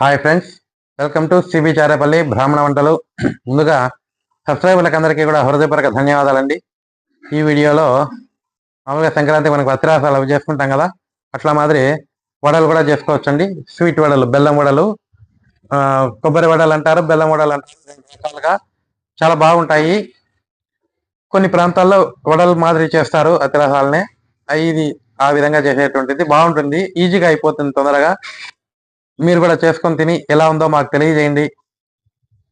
Hi friends welcome to CB Charepalli బ్రాహ్మణ వంటలు ముందుగా సబ్స్క్రైబర్లకు అందరికీ కూడా హృదయపూర్వక ధన్యవాదాలండి. ఈ వీడియోలో మామూలుగా సంక్రాంతి మనకు వత్తిరాసాలు అవి చేసుకుంటాం కదా అట్లా మాదిరి వడలు కూడా చేసుకోవచ్చండి. స్వీట్ వడలు బెల్లం వడలు ఆ, కొబ్బరి వడలు అంటారు బెల్లం వడలు అంటారు. రకాలుగా చాలా బాగుంటాయి. కొన్ని ప్రాంతాల్లో వడలు మాదిరి చేస్తారు అతిరాసాలనే ఇది ఆ విధంగా చేసేటువంటిది. బాగుంటుంది ఈజీగా అయిపోతుంది తొందరగా. మీరు కూడా చేసుకొని తిని ఎలా ఉందో మాకు తెలియజేయండి.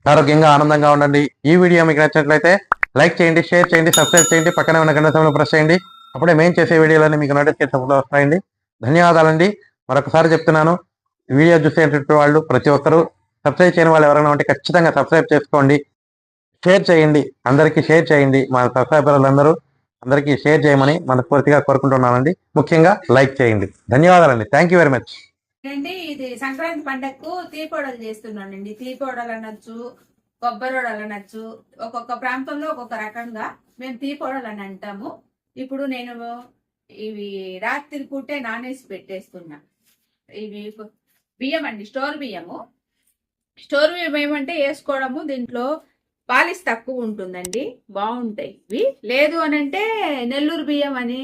ఆరోగ్యంగా ఆనందంగా ఉండండి. ఈ వీడియో మీకు నచ్చినట్లయితే లైక్ చేయండి షేర్ చేయండి సబ్స్క్రైబ్ చేయండి పక్కనే ఉన్న గంట సమయంలో ప్రెస్ చేయండి. అప్పుడే మేము చేసే వీడియోలన్నీ మీకు నోటిఫికేషన్ వస్తాయండి. ధన్యవాదాలండి. మరొకసారి చెప్తున్నాను వీడియో చూసేటటువంటి వాళ్ళు ప్రతి ఒక్కరూ సబ్స్క్రైబ్ చేయని వాళ్ళు ఎవరైనా ఉంటే ఖచ్చితంగా సబ్స్క్రైబ్ చేసుకోండి. షేర్ చేయండి. అందరికీ షేర్ చేయండి. మా సబ్స్క్రైబర్లందరూ అందరికీ షేర్ చేయమని మనస్ఫూర్తిగా కోరుకుంటున్నానండి. ముఖ్యంగా లైక్ చేయండి. ధన్యవాదాలండి. Thank you very much. ఏంటంటే ఇది సంక్రాంతి పండగకు తీపొడలు చేస్తున్నానండి. తీపొడలు అనొచ్చు కొబ్బరి వడలు అనొచ్చు ఒక్కొక్క ప్రాంతంలో ఒక్కొక్క రకంగా మేము తీపొడలు అని అంటాము ఇప్పుడు నేను ఇవి రాత్రి పూటే నానేసి పెట్టేస్తున్నా. ఇవి బియ్యం అండి స్టోర్ బియ్యము. స్టోర్ బియ్యం ఏమంటే వేసుకోవడము దీంట్లో పాలిస్ తక్కువ ఉంటుందండి. బాగుంటాయి ఇవి. లేదు అని అంటే నెల్లూరు బియ్యం అని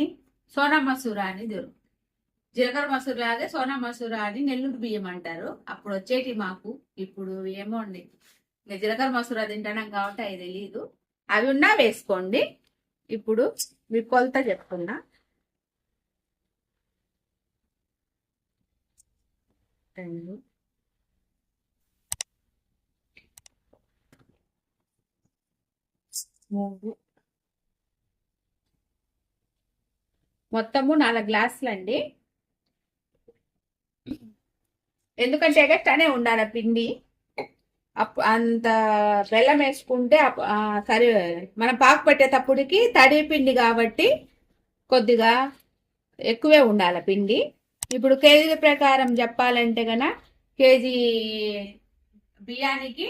సోనా మసూరా అని దొరుకుతుంది. జీలకర్ర మసూర లాగే సోనా మసూర అని నెల్లూరు బియ్యం అంటారు. అప్పుడు వచ్చేటి మాకు. ఇప్పుడు ఏమో అండి. ఇంకా జీలకర్ర మసూర తింటాం కాబట్టి అది తెలియదు అవి ఉన్నా వేసుకోండి. ఇప్పుడు మీ కొలత చెప్తున్నా. రెండు. మూడు. మొత్తము నాలుగు గ్లాసులు అండి ఎందుకంటే ఎగస్ట్రానే ఉండాలి ఆ పిండి. అప్ అంత బెల్లం వేసుకుంటే సరే మనం పాకు పెట్టేటప్పటికి తడి పిండి కాబట్టి కొద్దిగా ఎక్కువే ఉండాలి పిండి. ఇప్పుడు కేజీ ప్రకారం చెప్పాలంటే గన కేజీ బియ్యానికి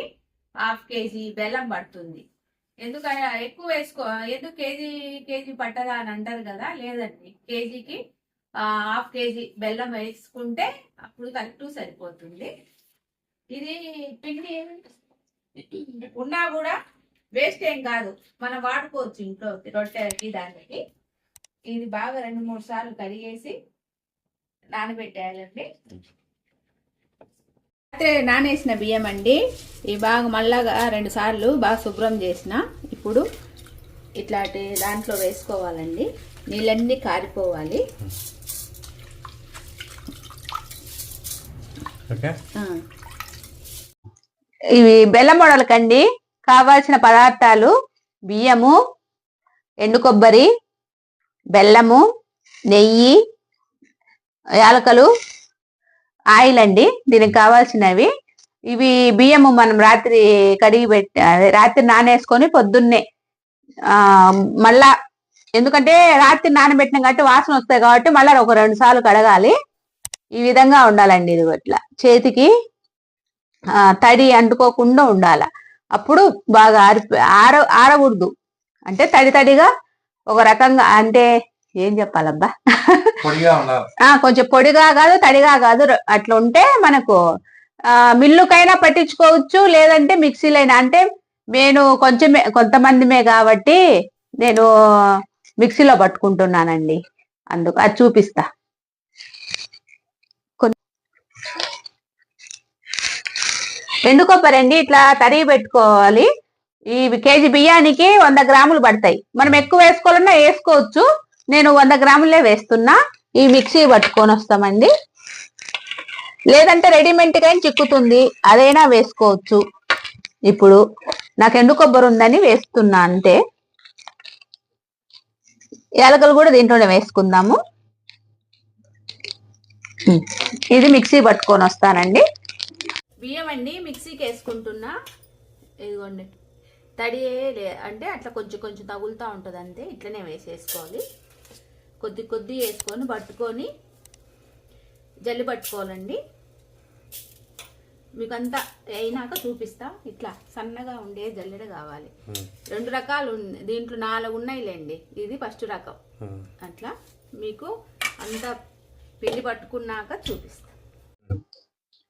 హాఫ్ కేజీ బెల్లం పడుతుంది. ఎందుకంటే ఎక్కువ వేసుకో ఎందుకు కేజీ కేజీ పట్టదా అని అంటారు కదా లేదండి. కేజీకి హాఫ్ కేజీ బెల్లం వేసుకుంటే అప్పుడు కరెక్ట్ సరిపోతుంది. ఇది పిండి ఉన్నా కూడా వేస్ట్ ఏం కాదు. మనం వాడుకోవచ్చు ఇంట్లో రొట్టెకి దానికి. ఇది బాగా రెండు మూడు సార్లు కడిగేసి నానబెట్టేయాలండి. రాత్రి నానేసిన బియ్యం అండి. ఇవి బాగా మళ్ళాగా రెండు సార్లు బాగా శుభ్రం చేసిన. ఇప్పుడు ఇట్లాంటి దాంట్లో వేసుకోవాలండి. నీళ్ళన్నీ కారిపోవాలి ఓకే ఆ. ఇవి బెల్లం వడలకండి. కావాల్సిన పదార్థాలు బియ్యము ఎండు కొబ్బరి బెల్లము నెయ్యి యాలకలు ఆయిల్ అండి. దీనికి కావాల్సినవి. ఇవి బియ్యము మనం రాత్రి కడిగి పెట్టి రాత్రి నానేసుకొని పొద్దున్నే ఆ మళ్ళా ఎందుకంటే రాత్రి నానబెట్టిన కాబట్టి వాసన వస్తాయి కాబట్టి మళ్ళీ ఒక రెండు సార్లు కడగాలి. ఈ విధంగా ఉండాలండి ఇది ఇట్లా. చేతికి ఆ, తడి అంటుకోకుండా ఉండాల. అప్పుడు బాగా ఆరి ఆర ఆరకూడదు. అంటే తడి తడిగా ఒక రకంగా అంటే ఏం చెప్పాలబ్బా? ఆ కొంచెం పొడిగా కాదు తడిగా కాదు. అట్లా ఉంటే మనకు ఆ మిల్లుకైనా పట్టించుకోవచ్చు లేదంటే మిక్సీలైనా. అంటే నేను కొంచెమే కొంతమందిమే కాబట్టి నేను మిక్సీలో పట్టుకుంటున్నానండి. అందుకు అది చూపిస్తా. ఎండు కొబ్బరి అండి ఇట్లా తరిగి పెట్టుకోవాలి. ఈ కేజీ బియ్యానికి వంద గ్రాములు పడతాయి. మనం ఎక్కువ వేసుకోవాలన్నా వేసుకోవచ్చు. నేను వంద గ్రాములే వేస్తున్నా. ఈ మిక్సీ పట్టుకొని వస్తామండి. లేదంటే రెడీమేడ్ కానీ చిక్కుతుంది? అదైనా వేసుకోవచ్చు. ఇప్పుడు నాకు ఎండు కొబ్బరి ఉందని వేస్తున్నా అంతే. యాలకలు కూడా దీంట్లోనే వేసుకుందాము. ఇది మిక్సీ పట్టుకొని వస్తానండి. బియ్యం అండి మిక్సీకి వేసుకుంటున్నా. ఇదిగోండి. తడి అంటే అట్లా కొంచెం కొంచెం తగులుతూ ఉంటుంది అంతే. ఇట్లనే వేసేసుకోవాలి. కొద్ది కొద్ది వేసుకొని పట్టుకొని జల్లి పట్టుకోవాలండి. మీకు అంతా అయినాక చూపిస్తా. ఇట్లా సన్నగా ఉండే జల్లెడ కావాలి. రెండు రకాలు దీంట్లో నాలుగు ఉన్నాయిలేండి. ఇది ఫస్ట్ రకం. అట్లా మీకు అంతా పిండి పట్టుకున్నాక చూపిస్తా.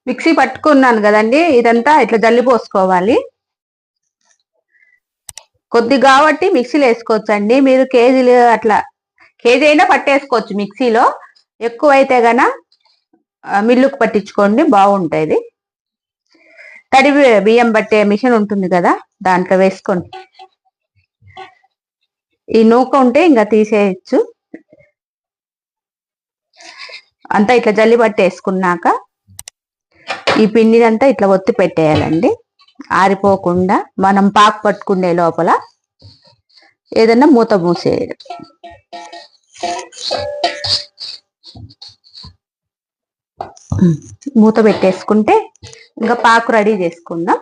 మిక్సీ పట్టుకున్నాను కదండి ఇదంతా ఇట్లా జల్లి పోసుకోవాలి. కొద్ది కాబట్టి మిక్సీలో వేసుకోవచ్చు అండి మీరు కేజీలు అట్లా కేజీ అయినా పట్టేసుకోవచ్చు మిక్సీలో. ఎక్కువైతే గన మిల్లుకు పట్టించుకోండి బాగుంటుంది. తడి బియ్యం పట్టే మిషన్ ఉంటుంది కదా దాంట్లో వేసుకోండి. ఈ నూక ఉంటే ఇంకా తీసేయచ్చు. అంతా ఇట్లా జల్లి పట్టేసుకున్నాక ఈ పిండినంతా ఇట్లా ఒత్తి పెట్టేయాలండి. ఆరిపోకుండా మనం పాకు పట్టుకునే లోపల ఏదన్నా మూత మూసేయడం. మూత పెట్టేసుకుంటే ఇంకా పాకు రెడీ చేసుకుందాం.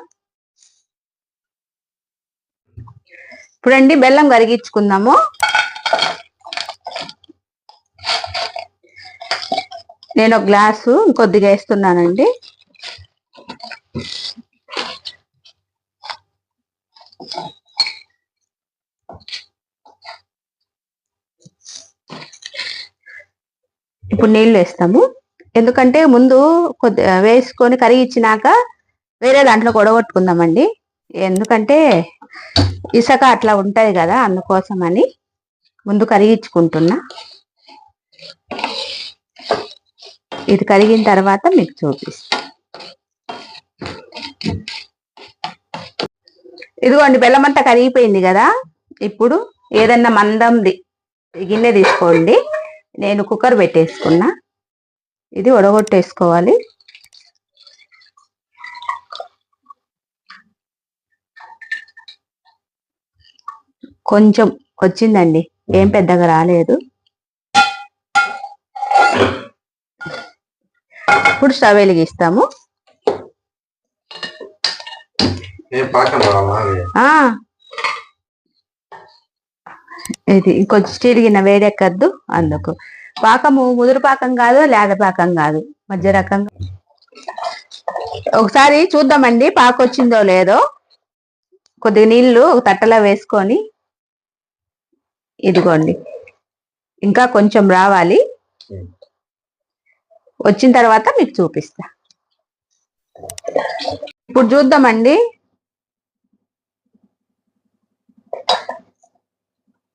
ఇప్పుడండి బెల్లం కరిగించుకుందాము. నేను ఒక గ్లాసు కొద్దిగా వేస్తున్నానండి. ఇప్పుడు నీళ్ళు వేస్తాము. ఎందుకంటే ముందు కొద్ది వేసుకొని కరిగిచ్చినాక వేరే దాంట్లో కొడగొట్టుకుందామండి ఎందుకంటే ఇసుక అట్లా ఉంటుంది కదా అందుకోసం అని ముందు కరిగించుకుంటున్నా. ఇది కరిగిన తర్వాత మీకు చూపిస్తా. ఇదిగోండి బెల్లం అంతా కరిగిపోయింది కదా. ఇప్పుడు ఏదన్నా మందంది గిన్నె తీసుకోండి. నేను కుక్కర్ పెట్టేసుకున్నా. ఇది ఉడగొట్టేసుకోవాలి కొంచెం వచ్చిందండి. ఏం పెద్దగా రాలేదు. ఇప్పుడు స్టవ్ వెలిగిస్తాము ఏం పాకం రావాలా అది? ఆ ఇది ఇంకొంచెం స్టీల్ గిన్నె వేడెక్కద్దు అందుకు. పాకము ముదురు పాకం కాదు లేత పాకం కాదు. మధ్య రకం ఒకసారి చూద్దామండి పాక వచ్చిందో లేదో. కొద్దిగా నీళ్ళు ఒక తట్టలో వేసుకొని ఇదిగోండి. ఇంకా కొంచెం రావాలి. వచ్చిన తర్వాత మీకు చూపిస్తా. ఇప్పుడు చూద్దామండి.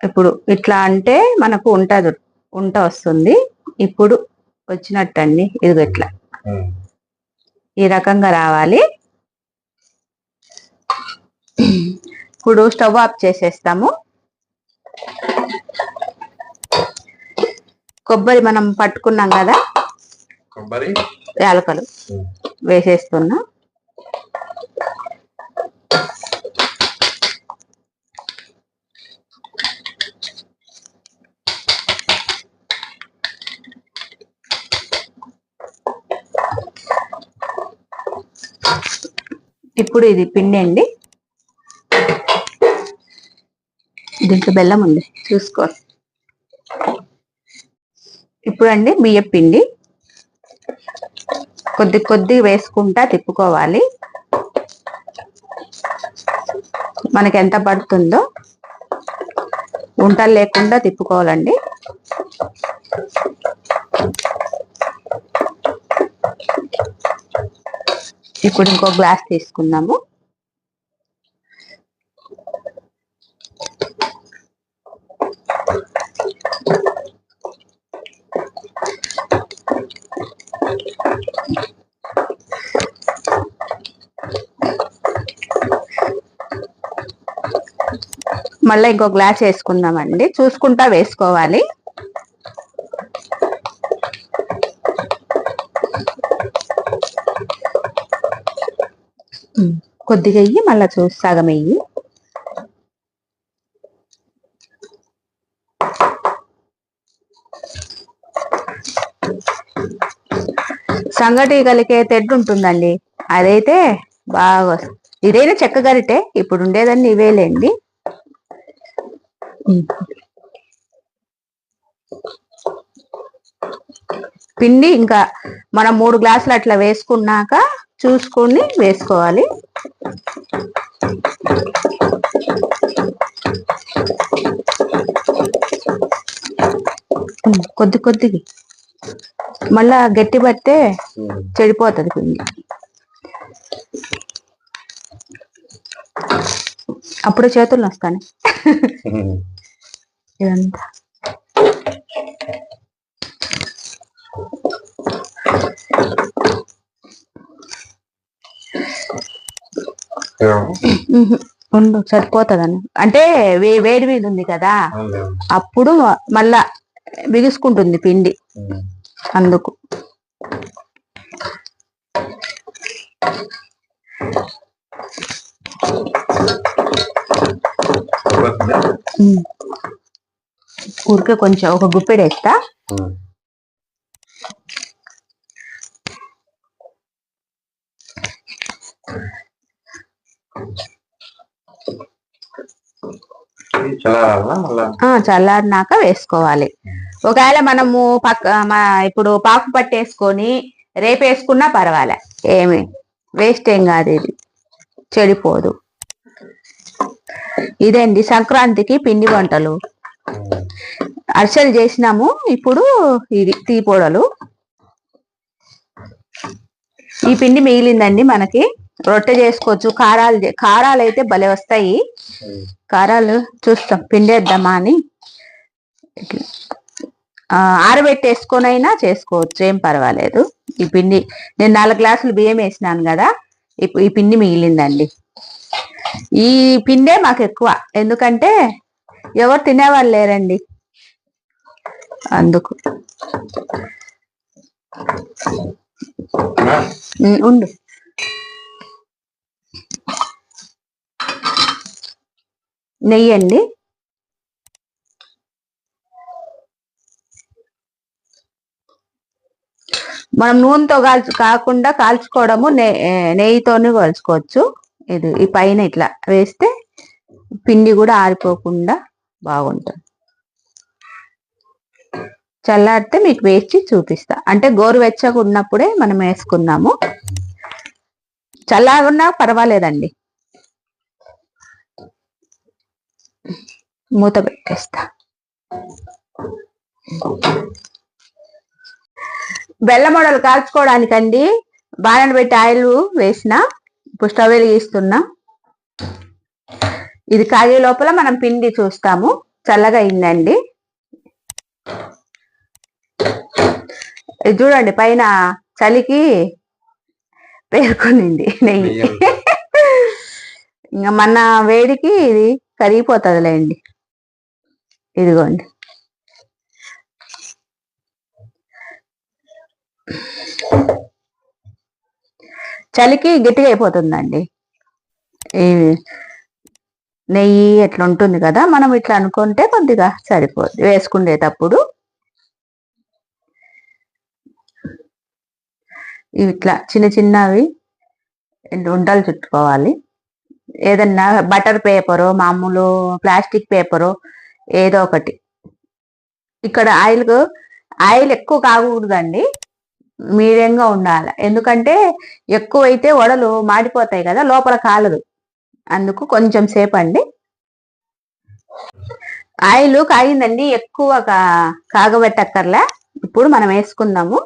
ఇప్పుడు ఇట్లా అంటే మనకు ఉంటది ఉంట వస్తుంది. ఇప్పుడు వచ్చినట్టండి. ఇది ఇట్లా. ఈ రకంగా రావాలి. ఇప్పుడు స్టవ్ ఆఫ్ చేసేస్తాము. కొబ్బరి మనం పట్టుకున్నాం కదా? కొబ్బరి? యాలకలు. వేసేస్తున్నా. ఇప్పుడు ఇది పిండి అండి. దీంట్లో బెల్లం ఉంది చూసుకో ఇప్పుడు అండి బియ్య పిండి. కొద్ది కొద్ది వేసుకుంటా తిప్పుకోవాలి. మనకి ఎంత పడుతుందో ఉంటలు లేకుండా తిప్పుకోవాలండి. ఇప్పుడు ఇంకో గ్లాస్ తీసుకుందాము. మళ్ళీ ఇంకో గ్లాస్ వేసుకుందామండి. చూసుకుంటా వేసుకోవాలి. కొద్దిగా వెయ్యి మళ్ళీ చూసి సగం వెయ్యి సంగటి కలికే తెడ్డు ఉంటుందండి. అదైతే బాగా ఇదైనా చెక్క గరిటే ఇప్పుడు ఉండేదన్నీ ఇవేలేండి. పిండి ఇంకా మనం మూడు గ్లాసులు అట్లా వేసుకున్నాక చూసుకొని వేసుకోవాలి. వేసుకోండి కొద్ది కొద్దిగా. మళ్ళా గట్టి పడితే చెడిపోతుంది పిండి. అప్పుడు చేతులు వస్తాను ఇదంతా. ఉండు సరిపోతుందని. అంటే వేడి మీద ఉంది కదా. అప్పుడు మళ్ళా బిగుసుకుంటుంది పిండి. అందుకు. ఊరికే కొంచెం ఒక గుప్పెడు వేస్తా చల్లారినాక వేసుకోవాలి. ఒకవేళ మనము పక్క ఇప్పుడు పాకు పట్టేసుకొని రేపు వేసుకున్నా పర్వాలే. ఏమి వేస్ట్ ఏం కాదు ఇది. చెడిపోదు. ఇదండి సంక్రాంతికి పిండి వంటలు. అరిసెలు చేసినాము ఇప్పుడు ఇది టీ పొడలు ఈ పిండి మిగిలిందండి మనకి. రొట్టె చేసుకోవచ్చు. కారాలు కారాలు అయితే భలే వస్తాయి. కారాలు చూస్తాం. పిండేద్దామా అని. ఆరబెట్టేసుకొనైనా చేసుకోవచ్చు. ఏం పర్వాలేదు. ఈ పిండి నేను నాలుగు గ్లాసులు బియ్యం వేసినాను కదా. ఈ పిండి మిగిలిందండి. ఈ పిండే మాకు ఎక్కువ. ఎందుకంటే ఎవరు తినేవాళ్ళు లేరండి. అందుకు. ఉండు. నెయ్యి అండి మనం నూనెతో కాల్చు కాకుండా కాల్చుకోవడము నెయ్యితోనే కాల్చుకోవచ్చు. ఇది ఈ పైన ఇట్లా వేస్తే పిండి కూడా ఆరిపోకుండా బాగుంటుంది. చల్లారితే మీకు వేసి చూపిస్తా. అంటే గోరువెచ్చగా ఉన్నప్పుడే మనం వేసుకున్నాము. చల్లారున్నా పర్వాలేదండి. మూత పెట్టేస్తా బెల్లం మొడలు కాల్చుకోవడానికండి బాణలు పెట్టి ఆయిల్ వేసిన ఇప్పుడు స్టవ్ వెలిగిస్తున్నా. ఇది కాగే లోపల మనం పిండి చూస్తాము. చల్లగా అయిందండి. చూడండి పైన చలికి పేర్కొనింది నెయ్యి. ఇంకా మన వేడికి ఇది కరిగిపోతుందిలేండి. ఇదిగోండి. చలికి గట్టిగా అయిపోతుందండి. ఈ నెయ్యి ఎట్లా ఉంటుంది కదా మనం ఇట్లా అనుకుంటే కొద్దిగా సరిపోద్ది వేసుకునేటప్పుడు ఇవి ఇట్లా చిన్న చిన్నవి ఉండలు చుట్టుకోవాలి. ఏదన్నా బటర్ పేపరు మామూలు ప్లాస్టిక్ పేపరు ఏదో ఒకటి. ఇక్కడ ఆయిల్ ఆయిల్ ఎక్కువ కాకూడదండి. మీడియంగా ఉండాలి. ఎందుకంటే ఎక్కువైతే వడలు మాడిపోతాయి కదా లోపల కాలదు. అందుకు కొంచెం సేపు అండి ఆయిల్ కాగిందండి ఎక్కువ కాగబెట్టక్కర్లే. ఇప్పుడు మనం వేసుకుందాము.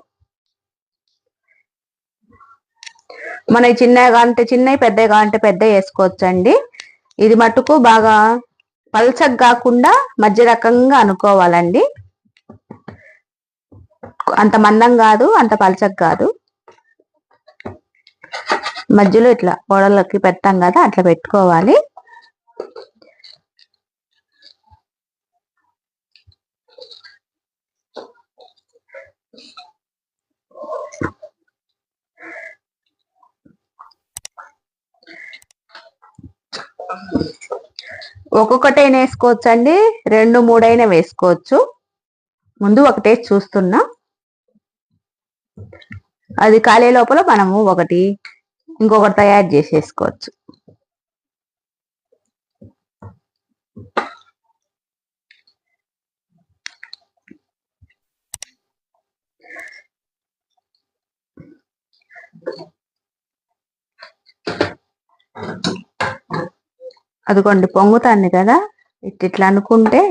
మన చిన్నగా అంటే చిన్నవి పెద్దగా అంటే పెద్ద వేసుకోవచ్చు అండి ఇది మట్టుకు బాగా పల్చగా కాకుండా మధ్య రకంగా అనుకోవాలండి. అంత మందం కాదు అంత పల్చగా కాదు. మధ్యలో ఇట్లా గోడలకి పెడతాం కదా అట్లా పెట్టుకోవాలి. ఒక్కొక్కటైనా వేసుకోవచ్చు అండి రెండు మూడైనా వేసుకోవచ్చు. ముందు ఒకటే చూస్తున్నా. అది కాలే లోపల మనము ఒకటి ఇంకొకటి తయారు చేసేసుకోవచ్చు. అదిగోండి పొంగుతాంది కదా? ఇట్లా అనుకుంటే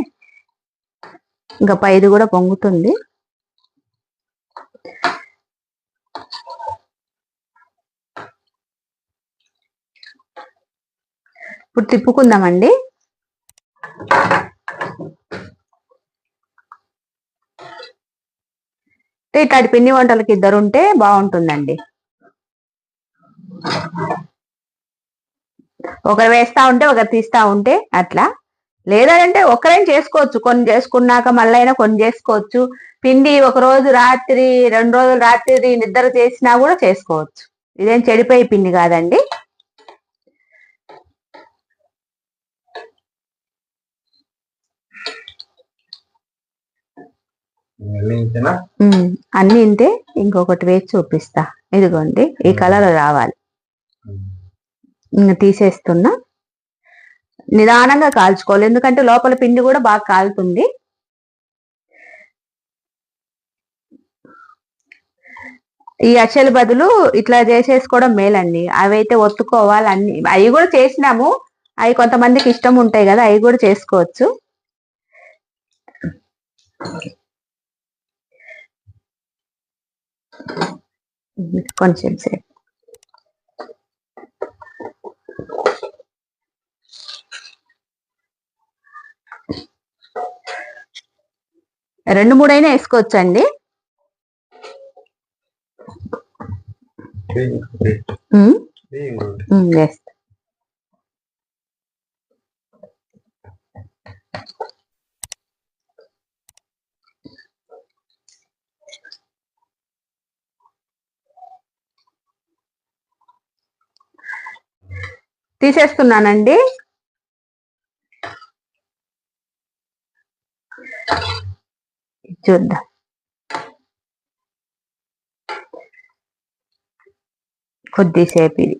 ఇంకా పైది కూడా పొంగుతుంది. ఇప్పుడు తిప్పుకుందామండి. ఇట్లాంటి పిండి వంటలకి ఇద్దరు ఉంటే బాగుంటుందండి. ఒకరు వేస్తా ఉంటే ఒకరు తీస్తా ఉంటే అట్లా. లేదంటే ఒకరేం చేసుకోవచ్చు. కొన్ని చేసుకున్నాక మళ్ళీ అయినా కొన్ని చేసుకోవచ్చు. పిండి ఒక రోజు రాత్రి రెండు రోజులు రాత్రి నిద్ర చేసినా కూడా చేసుకోవచ్చు. ఇదేం చెడిపోయే పిండి కాదండి. అన్ని ఇంతే. ఇంకొకటి వేసి చూపిస్తా. ఇదిగోండి ఈ కలర్ రావాలి. తీసేస్తున్నా. నిదానంగా కాల్చుకోవాలి. ఎందుకంటే లోపల పిండి కూడా బాగా కాలుతుంది. ఈ అచ్చల బదులు ఇట్లా చేసేసుకోవడం మేలండి. అవి అయితే ఒత్తుకోవాలి అన్ని. అవి కూడా చేసినాము. అవి కొంతమందికి ఇష్టం ఉంటాయి కదా అవి కూడా చేసుకోవచ్చు. కొంచెం సేపు. రెండు మూడైనా వేసుకోవచ్చండి. తీసేస్తున్నానండి చూద్దాం. కొద్దిసేపు ఇది.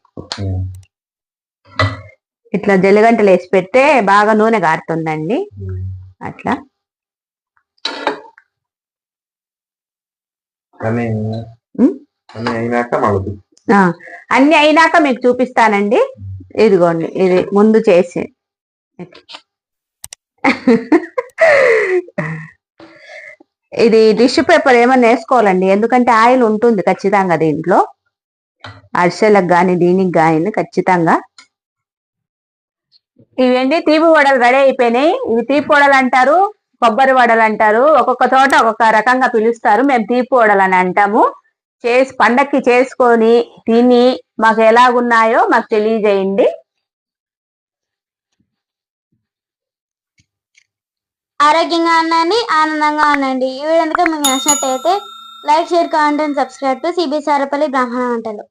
ఇట్లా జల్లిగంటలు వేసి పెడితే బాగా నూనె గారుతుందండి. అట్లా. అన్ని అయినాక మీకు చూపిస్తానండి. ఇదిగోండి ఇది ముందు చేసి. ఇది టిష్యూ పేపర్ ఏమైనా వేసుకోవాలండి ఎందుకంటే ఆయిల్ ఉంటుంది ఖచ్చితంగా దీంట్లో. అరిసెలకు కానీ దీనికి కానీ ఖచ్చితంగా. ఇవండి తీపి వడలు రెడీ అయిపోయినాయి. ఇవి తీపి వడలు అంటారు కొబ్బరి వడలు అంటారు. ఒక్కొక్క చోట ఒక్కొక్క రకంగా పిలుస్తారు. మేము తీపి వడలు అని అంటాము. చేసి పండక్కి చేసుకొని తిని మాకు ఎలాగున్నాయో మాకు తెలియజేయండి. ఆరోగ్యంగా ఉండండి ఆనందంగా ఉండండి. ఈ వీడియో కనుక మీకు నచ్చినట్టయితే like share comment and subscribe to CBS Arapalli బ్రాహ్మణ వంటలు.